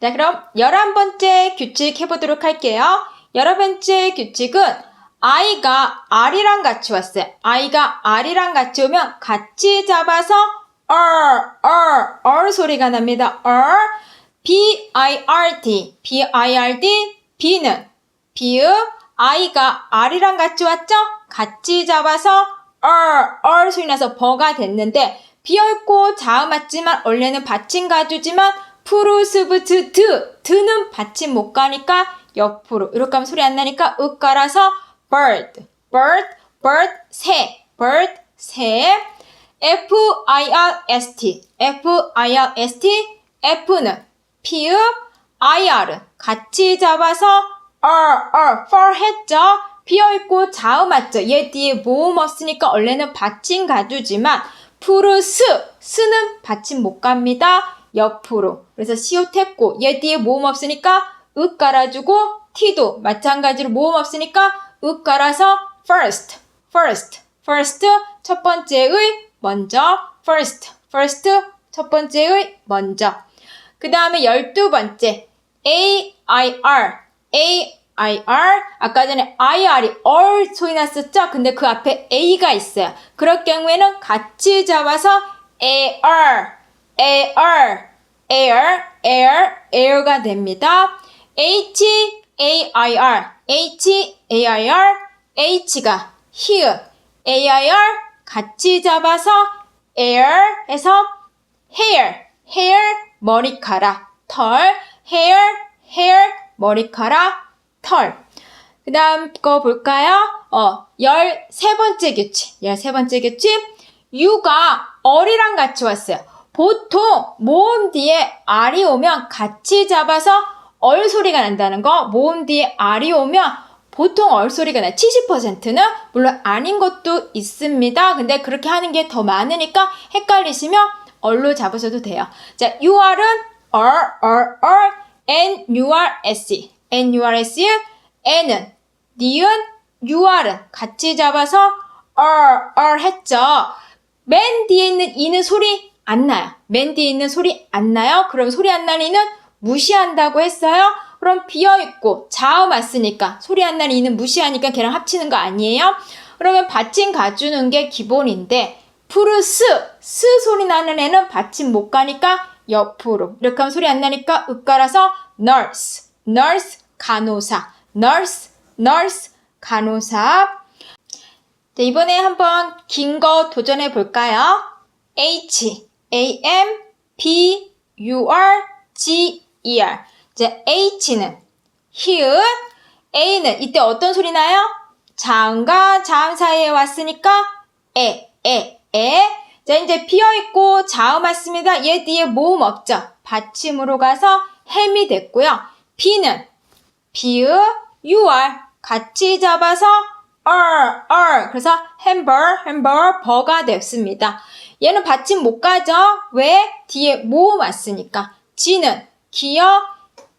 자, 그럼 열한 번째 규칙 해보도록 할게요. 열한 번째 규칙은 I가 R이랑 같이 왔어요. I가 R이랑 같이 오면 같이 잡아서 R, R, R 소리가 납니다. R, B, I, R, D, B, I, R, D, B는 비읍 I가 R이랑 같이 왔죠? 같이 잡아서 R, R 소리 나서 버가 됐는데 비어있고 자음 맞지만 원래는 받침 가주지만 프루스브트 드 드는 받침 못 가니까 옆으로 이렇게 하면 소리 안 나니까 으 깔아서 bird, bird, bird 새, bird 새 F I R S T, F I R S T, F는 피읍 I R 같이 잡아서 R R for 했죠. 비어있고 자음 맞죠. 얘 뒤에 모음 없으니까 원래는 받침 가주지만 푸르스 스는 받침 못 갑니다. 옆으로. 그래서 시옷 했고 얘 뒤에 모음 없으니까 으 깔아주고 T도 마찬가지로 모음 없으니까 으 깔아서 first, first, first 첫 번째의 먼저 first, first 첫 번째의 먼저 그 다음에 열두 번째 A, I, R, A, I, R 아까 전에 I, R이 all 소리 났었죠? 근데 그 앞에 A가 있어요. 그럴 경우에는 같이 잡아서 A, R, A, R, air, air, air가 됩니다. H, A, I, R, H, A, I, R, H가 here, A, I, R 같이 잡아서 air에서 hair, hair, 머리카락, 털, hair, hair, 머리카락, 털. 그 다음 거 볼까요? 어, 열세 번째 규칙. 열세 번째 규칙. U가 어리랑 같이 왔어요. 보통 모음 뒤에 R이 오면 같이 잡아서 얼 소리가 난다는 거. 모음 뒤에 R이 오면 보통 얼 소리가 나요. 70%는 물론 아닌 것도 있습니다. 근데 그렇게 하는 게 더 많으니까 헷갈리시면 얼로 잡으셔도 돼요. 자, UR은 R, R, R, N, U, R, S. N, U, R, S. N은 니은, UR은 같이 잡아서 R, R 했죠. 맨 뒤에 있는 이는 소리 안 나요. 맨 뒤에 있는 소리 안 나요. 그럼 소리 안 나는 이는 무시한다고 했어요. 그럼 비어있고 자음 왔으니까 소리 안 나는 이는 무시하니까 걔랑 합치는 거 아니에요? 그러면 받침 가주는 게 기본인데 푸르스 스 소리 나는 애는 받침 못 가니까 옆으로 이렇게 하면 소리 안 나니까 으깔아서 nurse, nurse 간호사, nurse, nurse 간호사 자, 이번에 한번 긴 거 도전해 볼까요? H, A, M, B, U, R, G, E, R. 이제 H는 히읗, A는 이때 어떤 소리 나요? 자음과 자음 사이에 왔으니까 에, 에, 에. 자, 이제 비어 있고 자음 왔습니다. 얘 뒤에 모음 없죠? 받침으로 가서 햄이 됐고요. B는 비읍, UR 같이 잡아서 R, R. 그래서 햄버, 햄버, 버가 됐습니다. 얘는 받침 못 가죠? 왜? 뒤에 모음 왔으니까. G는 기어,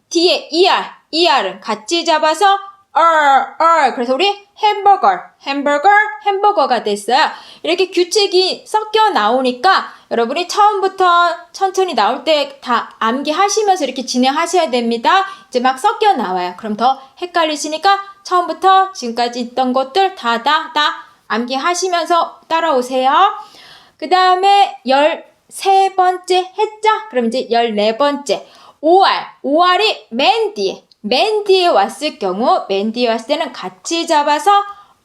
뒤에 ER, ER은 같이 잡아서 R, R. 그래서 우리 햄버거, 햄버거, 햄버거가 됐어요. 이렇게 규칙이 섞여 나오니까 여러분이 처음부터 천천히 나올 때 다 암기하시면서 이렇게 진행하셔야 됩니다. 이제 막 섞여 나와요. 그럼 더 헷갈리시니까 처음부터 지금까지 있던 것들 다, 다, 다 암기하시면서 따라오세요. 그 다음에 열세 번째 했죠? 그럼 이제 열네 번째. 5월. 5월이 맨 뒤에. 맨 뒤에 왔을 경우, 맨 뒤에 왔을 때는 같이 잡아서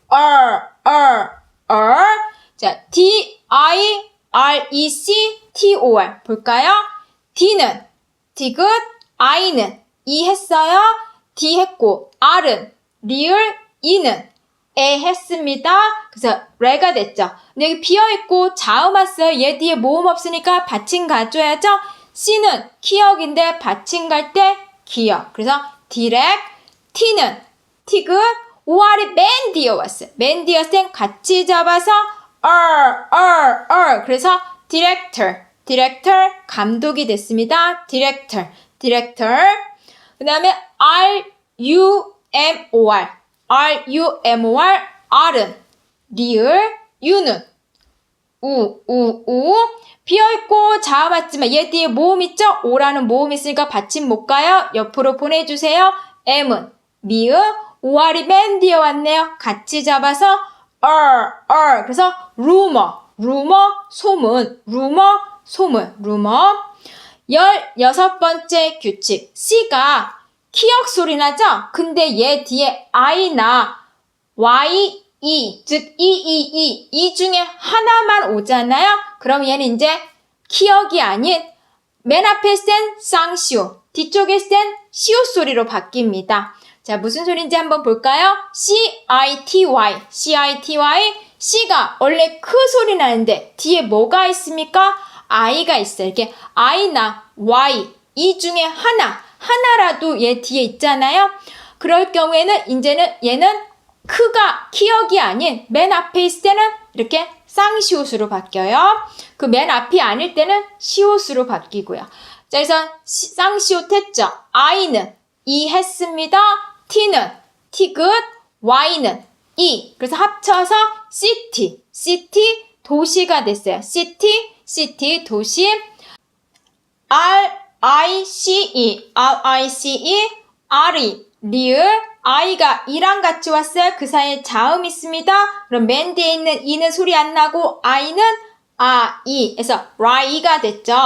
R, R, R. 자, D, I, R, E, C, T, O, R. 볼까요? D는 디귿, I는 이 했어요. D 했고, R은 리을, E는 에 했습니다. 그래서 레가 됐죠. 근데 여기 비어있고 자음 왔어요. 얘 뒤에 모음 없으니까 받침 가줘야죠. C는 키역인데 받침 갈 때 기역. 그래서 디렉, T는 티귿, OR이 맨 뒤에 왔어요. 맨 뒤에 땐 같이 잡아서 R, R, R. 그래서 디렉터, 디렉터 감독이 됐습니다. 디렉터, 디렉터. 그 다음에 R, U, M, O, R. R, U, M, O, R. R은 리을, U는 우, 우, 우. 비어있고 자음 맞지만 얘 뒤에 모음 있죠? 오라는 모음 있으니까 받침 못 가요. 옆으로 보내주세요. M은 미음, 오알이 맨 뒤에 왔네요. 같이 잡아서 얼, 얼. 그래서 루머, 루머, 소문, 루머, 소문, 루머. 열여섯 번째 규칙. C가 키역 소리 나죠? 근데 얘 뒤에 I나 Y, E, 즉 E, E, E, 이 중에 하나만 오잖아요? 그럼 얘는 이제 키역이 아닌 맨 앞에 땐 쌍시오, 뒤쪽에 땐 시오 소리로 바뀝니다. 자, 무슨 소리인지 한번 볼까요? C-I-T-Y, C-I-T-Y, C가 원래 크 소리 나는데 뒤에 뭐가 있습니까? I가 있어요. 이렇게 I나 Y, 이 중에 하나, 하나라도 얘 뒤에 있잖아요? 그럴 경우에는 이제는 얘는 크가 키역이 아닌 맨 앞에 있을 때는 이렇게 쌍시옷으로 바뀌어요. 그 맨 앞이 아닐 때는 시옷으로 바뀌고요. 자, 그래서 시- 쌍시옷 했죠. I는 이 했습니다. T는 티긋, Y는 이. 그래서 합쳐서 city, city 도시가 됐어요. city, city 도시. R I C E, R I C E, R이 리을, I가 이랑 같이 왔어요. 그 사이에 자음 있습니다. 그럼 맨 뒤에 있는 이는 소리 안 나고 I는 아, 이. 에서 라이가 됐죠.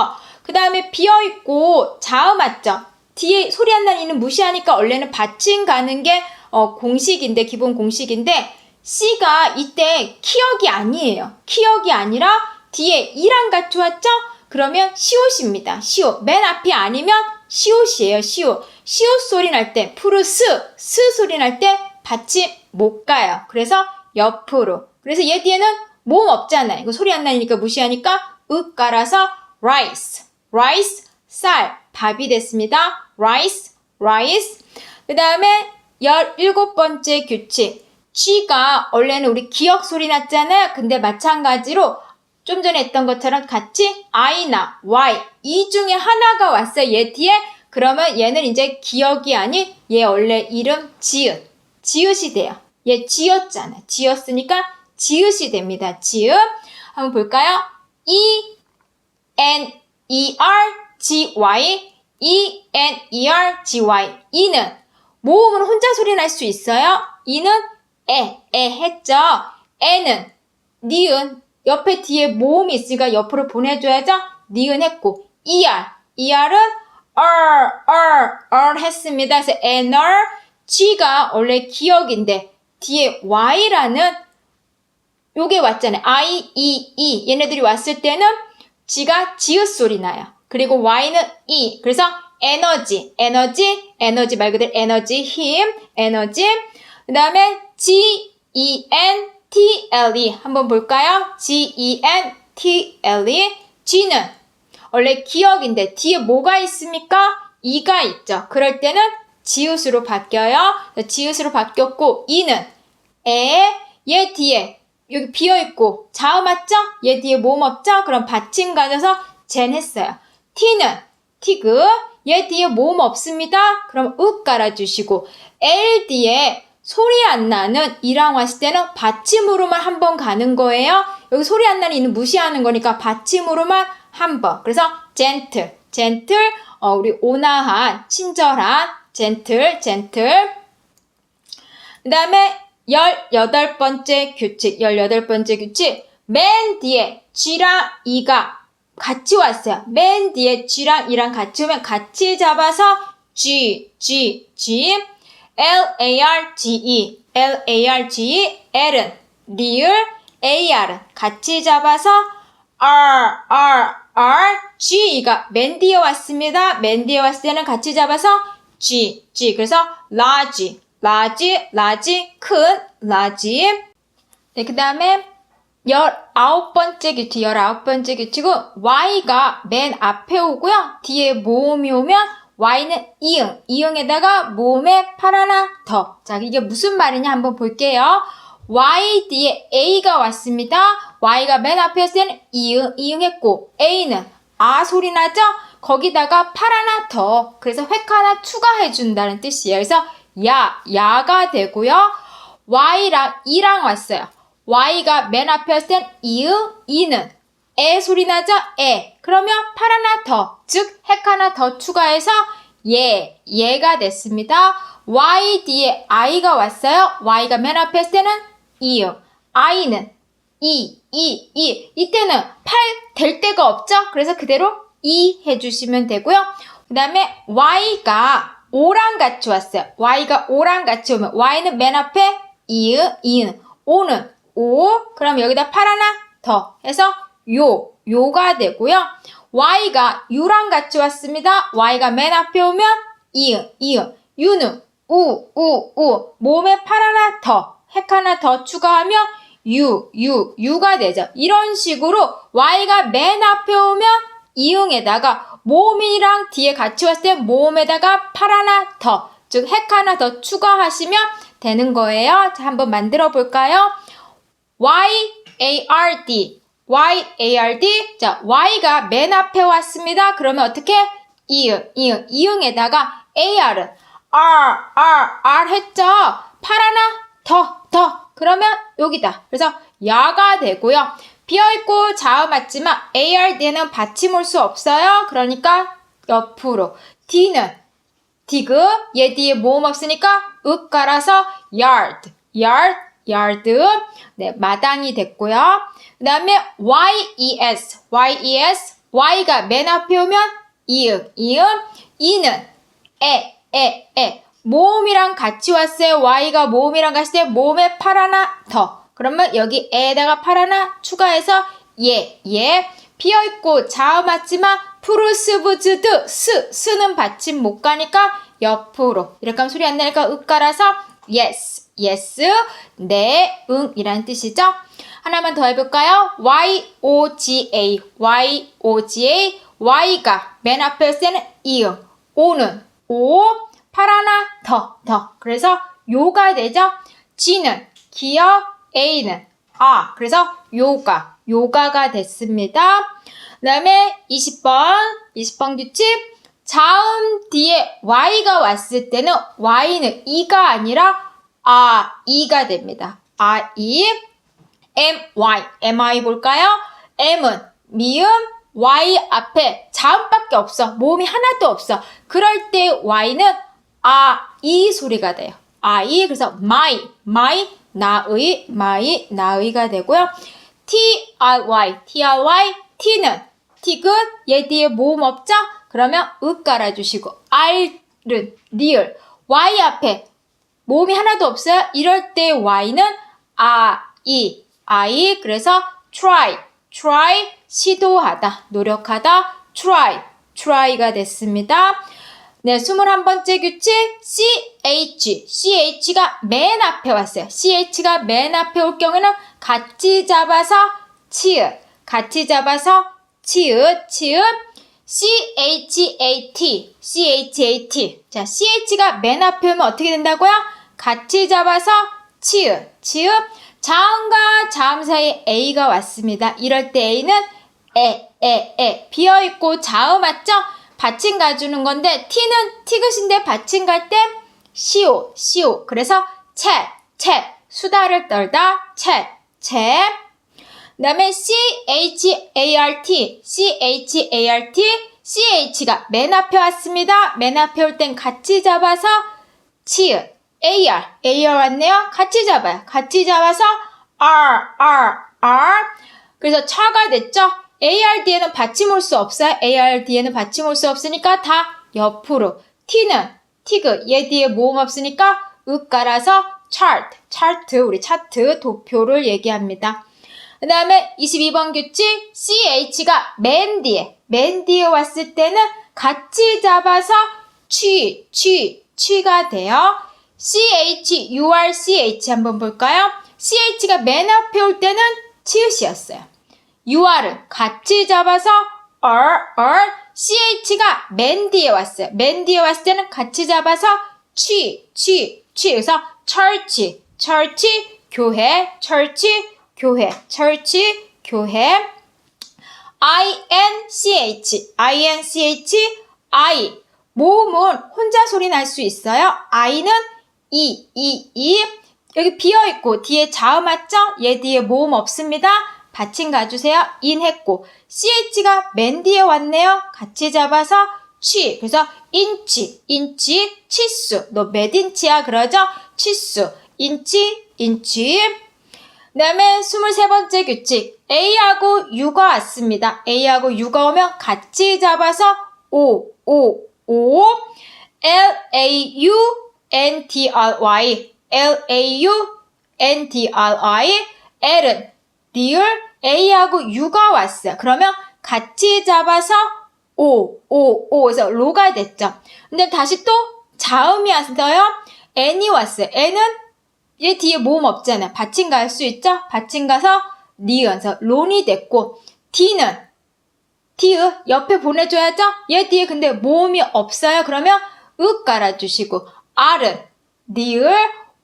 그 다음에 비어있고 자음 왔죠. 뒤에 소리 안 나는 이는 무시하니까 원래는 받침 가는 게 어, 공식인데, 기본 공식인데, C가 이때 키역이 아니에요. 키역이 아니라 뒤에 이랑 같이 왔죠? 그러면 시옷입니다. 시옷. 맨 앞이 아니면 시옷이에요. 시옷. 시옷 소리 날 때, 푸르스, 스 소리 날 때 받침 못 가요. 그래서 옆으로. 그래서 얘 뒤에는 모음 없잖아요. 이거 소리 안 나니까 무시하니까 윽 깔아서 rice, rice, 쌀, 밥이 됐습니다. rice, rice. 그 다음에 열일곱 번째 규칙. G가 원래는 우리 기억 소리 났잖아요. 근데 마찬가지로 좀 전에 했던 것처럼 같이 I나 Y 이 중에 하나가 왔어요. 얘 뒤에 그러면 얘는 이제 기억이 아닌 얘 원래 이름 지읒 지읒이 돼요. 얘 지었잖아. 지었으니까 지읒이 됩니다. 지읒 한번 볼까요? E N E R G Y E N E R G Y 이는 모음은 혼자 소리 날 수 있어요. 이는 에, 에 했죠. 에는 니은 옆에 뒤에 모음이 있으니까 옆으로 보내줘야죠. 니은 했고 ER, ER은 얼, 얼, 얼 했습니다. 그래서 에널 G가 원래 기억인데 뒤에 Y라는 요게 왔잖아요. I, E, E. 얘네들이 왔을 때는 G가 지읒 소리 나요. 그리고 Y는 E. 그래서 에너지, 에너지, 에너지 말 그대로 에너지, 힘, 에너지. 그 다음에 G, E, N, T, L, E 한번 볼까요? G, E, G는 원래 기억인데 뒤에 뭐가 있습니까? 이가 있죠. 그럴 때는 지읒으로 바뀌어요. 지읒으로 바뀌었고 이는 에, 얘 뒤에 여기 비어 있고 자음 맞죠? 얘 뒤에 모음 없죠? 그럼 받침 가져서 젠 했어요. T는 티그 얘 뒤에 모음 없습니다. 그럼 윽 깔아주시고 L 뒤에 소리 안 나는 이랑 왔을 때는 받침으로만 한 번 가는 거예요. 여기 소리 안 나는 이는 무시하는 거니까 받침으로만 한 번. 그래서 gentle, gentle, 어, 우리 온화한, 친절한, gentle, gentle. 그 다음에 열여덟 번째 규칙, 열여덟 번째 규칙. 맨 뒤에 G랑 E가 같이 왔어요. 맨 뒤에 G랑 E랑 같이 오면 같이 잡아서 G, G, G. L-A-R-G-E, L-A-R-G-E, L은 리을, AR은 같이 잡아서 R, R, R, G가 맨 뒤에 왔습니다. 맨 뒤에 왔을 때는 같이 잡아서 G, G. 그래서 large, large, large, 큰, large. 네, 그 다음에 열아홉 번째 규칙, 열아홉 번째 규칙은 Y가 맨 앞에 오고요. 뒤에 모음이 오면 Y는 이응, 이응에다가 모음에 팔 하나 더. 자, 이게 무슨 말이냐 한번 볼게요. Y 뒤에 A가 왔습니다. Y가 맨 앞에 있을 때는 이응, 이응했고 A는 아 소리 나죠? 거기다가 팔 하나 더. 그래서 획 하나 추가해 준다는 뜻이에요. 그래서 야, 야가 되고요. Y랑 E랑 왔어요. Y가 맨 앞에 왔을 땐 이응, 이는 에 소리 나죠? 에. 그러면 팔 하나 더, 즉 핵 하나 더 추가해서 예, 예가 됐습니다. Y 뒤에 I가 왔어요. Y가 맨 앞에 있을 때는 이응, I는 이, 이, 이. 이때는 팔 될 데가 없죠? 그래서 그대로 이 해주시면 되고요. 그 다음에 Y가 오랑 같이 왔어요. Y가 오랑 같이 오면 Y는 맨 앞에 이응, 이응. 오는 오. 그럼 여기다 팔 하나 더 해서 요, 요가 되고요. Y가 U랑 같이 왔습니다. Y가 맨 앞에 오면 이응, 이응. U는 우, 우, 우. 몸에 팔 하나 더, 핵 하나 더 추가하면 U, U, U가 되죠. 이런 식으로 Y가 맨 앞에 오면 이응에다가 몸이랑 뒤에 같이 왔을 때 몸에다가 팔 하나 더, 즉 핵 하나 더 추가하시면 되는 거예요. 자, 한번 만들어 볼까요? Y, A, R, D. Y, A, R, D. 자, Y가 맨 앞에 왔습니다. 그러면 어떻게? 이응, 이응, 이응에다가 AR은 R, R, R 했죠? 팔 하나 더, 더. 그러면 여기다. 그래서 야가 되고요. 비어있고 자음 맞지만 AR, D는 받침 올 수 없어요. 그러니까 옆으로. D는 디그, 얘 뒤에 모음 없으니까 윽 깔아서 yard, yard, yard. 네, 마당이 됐고요. 그 다음에 yes, yes, y가 맨 앞에 오면 이응, 이응, 이는 에, 에, 에. 모음이랑 같이 왔어요. y가 모음이랑 같이 때 모음에 팔 하나 더. 그러면 여기 에에다가 팔 하나 추가해서 예, 예. 비어있고 자음 맞지만 프루스브즈드 스, 스는 받침 못 가니까 옆으로. 이렇게 하면 소리 안 나니까 윽 깔아서 yes, yes, 네, 응 이란 뜻이죠. 하나만 더 해볼까요? Y, O, G, A, Y, O, G, A, Y가 맨 앞에 때는 이응, O는 팔 하나 더, 더. 그래서 요가 되죠. G는 기어, A는 아. 그래서 요가, 요가가 됐습니다. 그 다음에 20번, 20번 규칙. 자음 뒤에 Y가 왔을 때는 Y는 이가 아니라 아, 이가 됩니다. 아, 이. M, Y. M, I 볼까요? M은 미음, Y 앞에 자음밖에 없어. 모음이 하나도 없어. 그럴 때 Y는 아, 이 소리가 돼요. 아, 이. 그래서 my, my, 나의, my, 나의가 되고요. T, R, Y, T, R, Y, T는 티귿, 얘 뒤에 모음 없죠? 그러면 윽 깔아주시고 R은 리을, Y 앞에 모음이 하나도 없어요. 이럴 때 Y는 아, 이, I. 그래서 try, try, 시도하다, 노력하다, try, try가 됐습니다. 네, 21번째 규칙 CH, CH가 맨 앞에 왔어요. CH가 맨 앞에 올 경우에는 같이 잡아서 치읓, 같이 잡아서 치읓, 치읓, CHAT, CHAT. 자, CH가 맨 앞에 오면 어떻게 된다고요? 같이 잡아서 치읓, 치읓. 자음과 자음 사이에 A가 왔습니다. 이럴 때 A는 에, 에, 에. 비어있고 자음 맞죠? 받침 가주는 건데 T는 티귿인데 받침 갈때 시오, 시오. 그래서 채, 채. 수다를 떨다, 채, 채. 그 다음에 C-H-A-R-T, C-H-A-R-T, CH가 맨 앞에 왔습니다. 맨 앞에 올 땐 같이 잡아서 치읓, AR, AR 왔네요. 같이 잡아요. 같이 잡아서 R, R, R. 그래서 차가 됐죠? AR 뒤에는 받침 올 수 없어요. AR 뒤에는 받침 올 수 없으니까 다 옆으로. T는 티그, 얘 뒤에 모음 없으니까 윽 깔아서 chart, 차트, 우리 차트, 도표를 얘기합니다. 그 다음에 22번 규칙 CH가 맨 뒤에 맨 뒤에 왔을 때는 같이 잡아서 취, 취, 취가 돼요. CH, UR, CH 한번 볼까요? CH가 맨 앞에 올 때는 치읓이었어요. UR은 같이 잡아서 R, R, CH가 맨 뒤에 왔어요. 맨 뒤에 왔을 때는 같이 잡아서 취, 취, 취. 그래서 철치, 철치, 교회, 철치, 교회, church, 교회. INCH, INCH, I. 모음은 혼자 소리 날 수 있어요. I는 이, 이, 이. 여기 비어있고 뒤에 자음 맞죠? 얘 뒤에 모음 없습니다. 받침 가주세요. 인 했고 ch가 맨 뒤에 왔네요. 같이 잡아서 취. 그래서 인치, 인치, 치수. 너 몇 인치야? 그러죠? 치수. 인치, 인치. 그 다음에 23번째 규칙. A하고 U가 왔습니다. A하고 U가 오면 같이 잡아서 O, O, O. L, A, U, N, T, R, Y. L, A, U, N, T, R, Y. L은 리을 A하고 U가 왔어요. 그러면 같이 잡아서 O, O, O. 그래서 로가 됐죠. 근데 다시 또 자음이 왔어요. N이 왔어요. N은 얘 뒤에 모음 없잖아요. 받침 갈수 있죠? 받침 가서 니은서 론이 됐고 D는 디으 옆에 보내줘야죠? 얘 뒤에 근데 모음이 없어요. 그러면 으 깔아주시고 R은 니을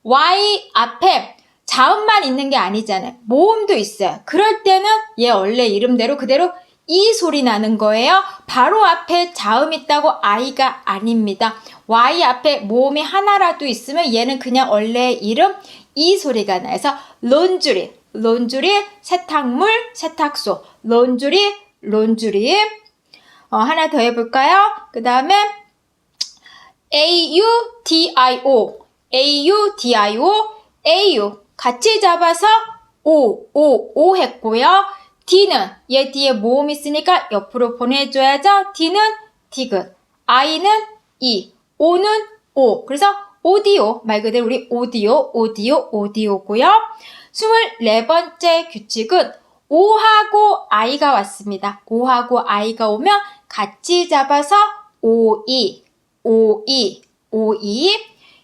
Y 앞에 자음만 있는 게 아니잖아요. 모음도 있어요. 그럴 때는 얘 원래 이름대로 그대로 이 소리 나는 거예요. 바로 앞에 자음 있다고 아이가 아닙니다. Y 앞에 모음이 하나라도 있으면 얘는 그냥 원래 이름 이 소리가 나서 론주리, 론주리, 세탁물, 세탁소, 론주리, 론주리. 어, 하나 더 해볼까요? 그 다음에 A-U-D-I-O, A-U-D-I-O, A-U 같이 잡아서 O, O, O 했고요. D는 얘 뒤에 모음 있으니까 옆으로 보내줘야죠. D는 디귿, I는 E, O는 O. 그래서 오디오, 말 그대로 우리 오디오, 오디오, 오디오고요. 24번째 규칙은 오하고 I가 왔습니다. 오하고 I가 오면 같이 잡아서 O-E, O-E, O-E,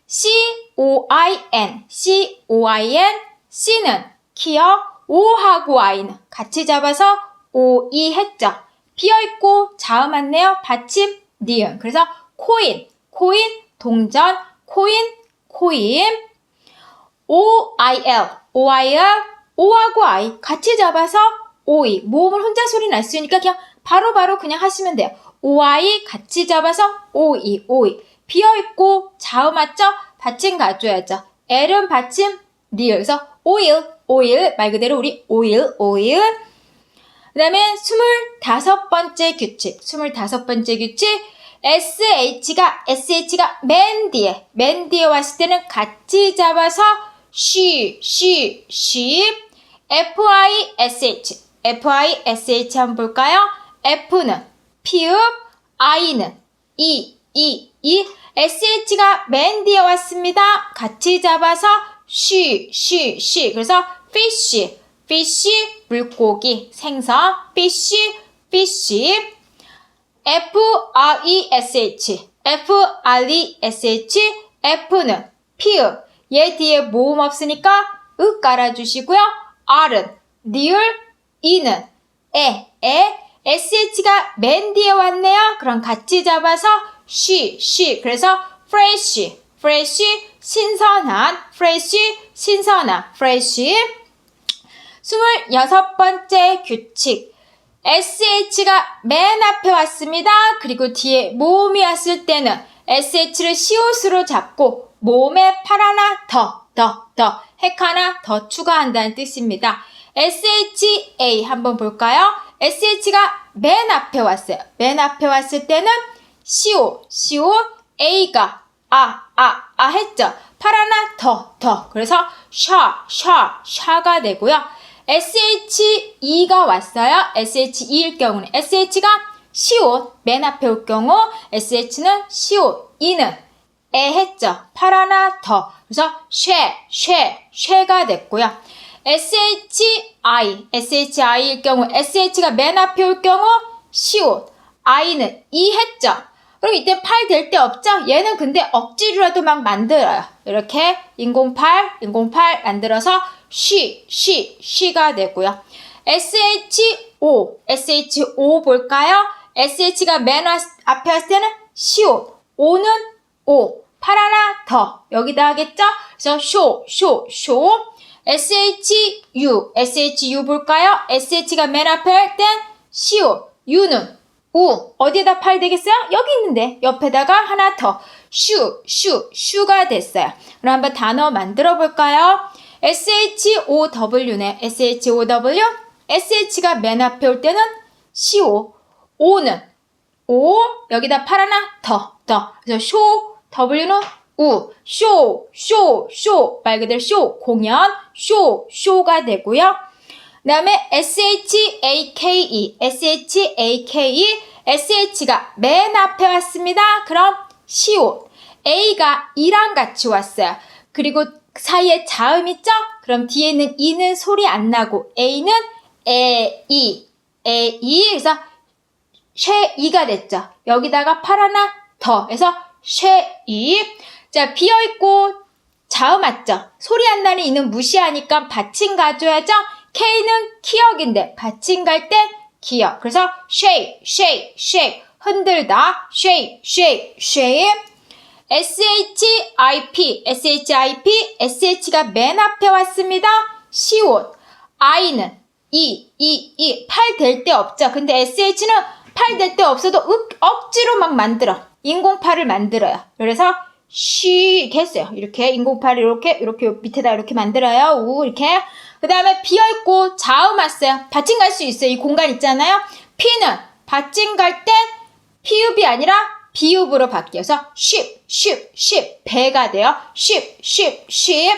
C-O-I-N, C-O-I-N, C는 키어, O하고 I는 같이 잡아서 O-E 했죠. 비어 있고 자음 왔네요. 받침, 니은. 그래서 코인, 코인, 동전, 코인, 코인. O-I-L, O-I-L, O하고 I 같이 잡아서 OE. 모음을 혼자 소리 날 수 있으니까 그냥 바로바로 바로 그냥 하시면 돼요. OI 같이 잡아서 OE, OE. 비어있고 자음 맞죠? 받침 가줘야죠. L은 받침. 그래서 오일, 오일. 말 그대로 우리 오일, 오일. 그 다음에 스물다섯 번째 규칙. 스물다섯 번째 규칙. SH가, SH가 맨 뒤에, 맨 뒤에 왔을 때는 같이 잡아서 she, she, she. FISH, FISH 한번 볼까요? F는 피읍, I는 E, E, E. SH가 맨 뒤에 왔습니다. 같이 잡아서 she, she, she. 그래서 fish, fish, 물고기, 생선, fish, fish. F-R-E-S-H, F-R-E-S-H, F는 피읍. 얘 뒤에 모음 없으니까 으 깔아주시고요. R은 리을, E는 에, 에, SH가 맨 뒤에 왔네요. 그럼 같이 잡아서 she, she. 그래서 fresh, fresh, 신선한, fresh, 신선한, fresh. 26번째 규칙. SH가 맨 앞에 왔습니다. 그리고 뒤에 모음이 왔을 때는 SH를 시옷으로 잡고 모음에 팔 하나 더, 더, 더, 핵 하나 더 추가한다는 뜻입니다. SHA 한번 볼까요? SH가 맨 앞에 왔어요. 맨 앞에 왔을 때는 CO, CO, A가 아, 아, 아 했죠. 팔 하나 더, 더. 그래서 샤, 샤, 샤가 되고요. SHE가 왔어요. SHE일 경우는 SH가 시옷 맨 앞에 올 경우 SH는 시옷 E는 에 했죠. 팔 하나 더. 그래서 쉐, 쉐, 쉐가 됐고요. SHI, SHI일 경우 SH가 맨 앞에 올 경우 시옷, I는 이 했죠. 그럼 이때 팔 될 때 없죠? 얘는 근데 억지로라도 막 만들어요. 이렇게 인공팔, 인공팔 만들어서 쉬, 쉬, 쉬가 되고요. SHO, SHO 볼까요? SH가 맨 앞에 왔을 때는 시옷, O는 O, 팔 하나 더 여기다 하겠죠? 그래서 쇼, 쇼, 쇼. SHU, SHU 볼까요? SH가 맨 앞에 할땐 시옷, U는 우. 어디에다 팔 되겠어요? 여기 있는데. 옆에다가 하나 더. 슈, 슈, 슈가 됐어요. 그럼 한번 단어 만들어 볼까요? SHOW네. SHOW. SH가 맨 앞에 올 때는 CO. O는 오. 여기다 팔 하나 더, 더. 그래서 쇼. W는 우. 쇼, 쇼, 쇼. 말 그대로 쇼. 공연. 쇼, 쇼가 되고요. 그 다음에 SHAKE, SHAKE, SH가 맨 앞에 왔습니다. 그럼 시옷. A가 이랑 같이 왔어요. 그리고 사이에 자음 있죠? 그럼 뒤에는 이는 소리 안 나고 A는 에, 이, 에, 이. 그래서 쉐 이가 됐죠. 여기다가 팔 하나 더 해서 쉐 이. 자, 비어있고 자음 맞죠? 소리 안 나는 이는 무시하니까 받침 가줘야죠? K는 키역인데 받침 갈 때 기역. 그래서 shake, shake, shake. 흔들다. shake, shake, shake. SHIP, SHIP, SH가 맨 앞에 왔습니다. 시옷. I는 이, 이, 이. 팔 될 데 없죠. 근데 SH는 팔 될 데 없어도 윽, 억지로 막 만들어. 인공팔을 만들어요. 그래서 쉬 이렇게 했어요. 이렇게 인공팔을 이렇게 이렇게 밑에다 이렇게 만들어요. 우 이렇게. 그 다음에 비어있고 자음 왔어요. 받침 갈 수 있어요. 이 공간 있잖아요. P는 받침 갈 땐 피읍이 아니라 비읍으로 바뀌어서 쉽, 쉽, 쉽 배가 돼요. 쉽, 쉽, 쉽.